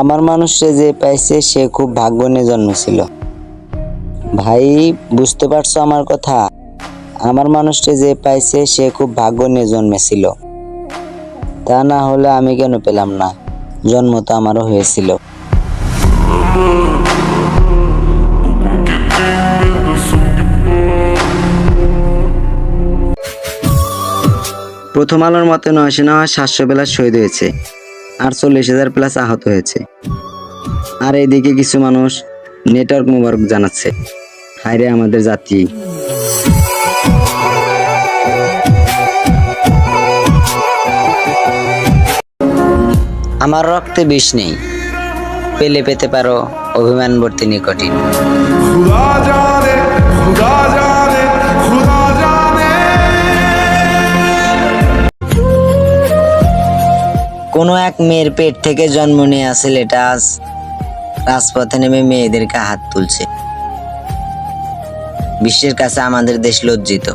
আমার মানুষে যে পাইছে, সে খুব ভাগ্য নিয়ে জন্মেছিল। ভাই, বুঝতে পারছ আমার কথা? আমার মানুষটা যে পাইছে, সে খুব ভাগ্য নিয়ে জন্মেছিল। তা না হলে আমি কেন পেলাম না? জন্ম তো আমারও হয়েছিল। প্রথম আলোর মতে নয়শো নয় সাতশো বেলা শহীদ হয়েছে। আর চল্লিশ হাজার প্লাস আহত হয়েছে। আর এইদিকে কিছু মানুষ নেটওয়ার্ক মোবারক জানাচ্ছে। হায়রে আমাদের জাতি। আমার রক্তে বিষ নেই। পেলে পেতে পারো অভিমান ভর্তি নিকটিন কোনো এক মেয়ের পেট থেকে জন্ম নিয়ে আসে আজ রাজপথে নেমে মেয়েদেরকে হাত তুলছে। বিশ্বের কাছে আমাদের দেশ লজ্জিত।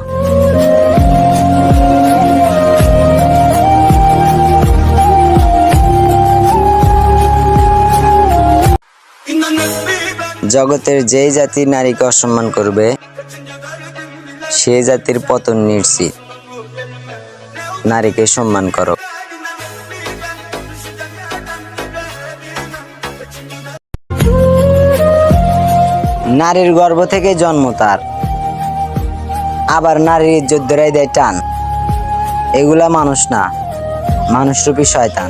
জগতের যেই জাতি নারীকে অসম্মান করবে সে জাতির পতন নিশ্চিত। নারীকে সম্মান করো। নারীর গর্ভ থেকে জন্ম তার। আবার নারীর ইজ্জত ধরাই দেয় টান। এগুলা মানুষ না, মানুষরূপী শয়তান।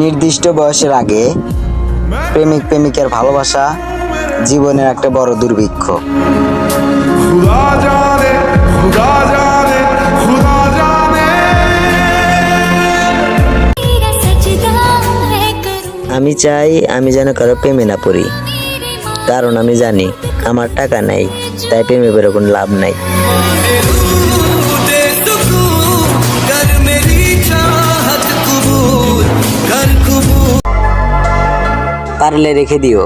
নির্দিষ্ট বয়সের আগে প্রেমিক প্রেমিকের ভালোবাসা জীবনের একটা বড় দুর্ভিক্ষ। আমি চাই আমি যেন কারও প্রেমে না পড়ি। কারণ আমি জানি আমার টাকা নাই, তাই প্রেমে পড়ে কোনো লাভ নাই। পারলে রেখে দিও।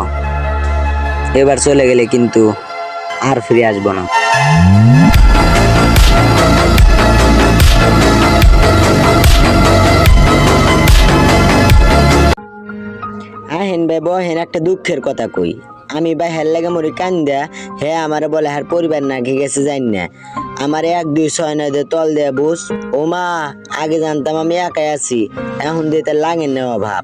এবার চলে গেলে কিন্তু আর ফিরে আসব না। আহেন ভাই বহেন একটা দুঃখের কথা কই। আমি ভাই হের লাগে মরি কান্দা, হে আমার বলে হার পরিবার না ঘে গেছে জানি না। আমার এক, দুই, ছয়, নয় দিয়ে তল দেয়া বুঝ। ও মা আগে জানতাম আমি একাই আছি, এখন দিয়ে তার লাগে না অভাব।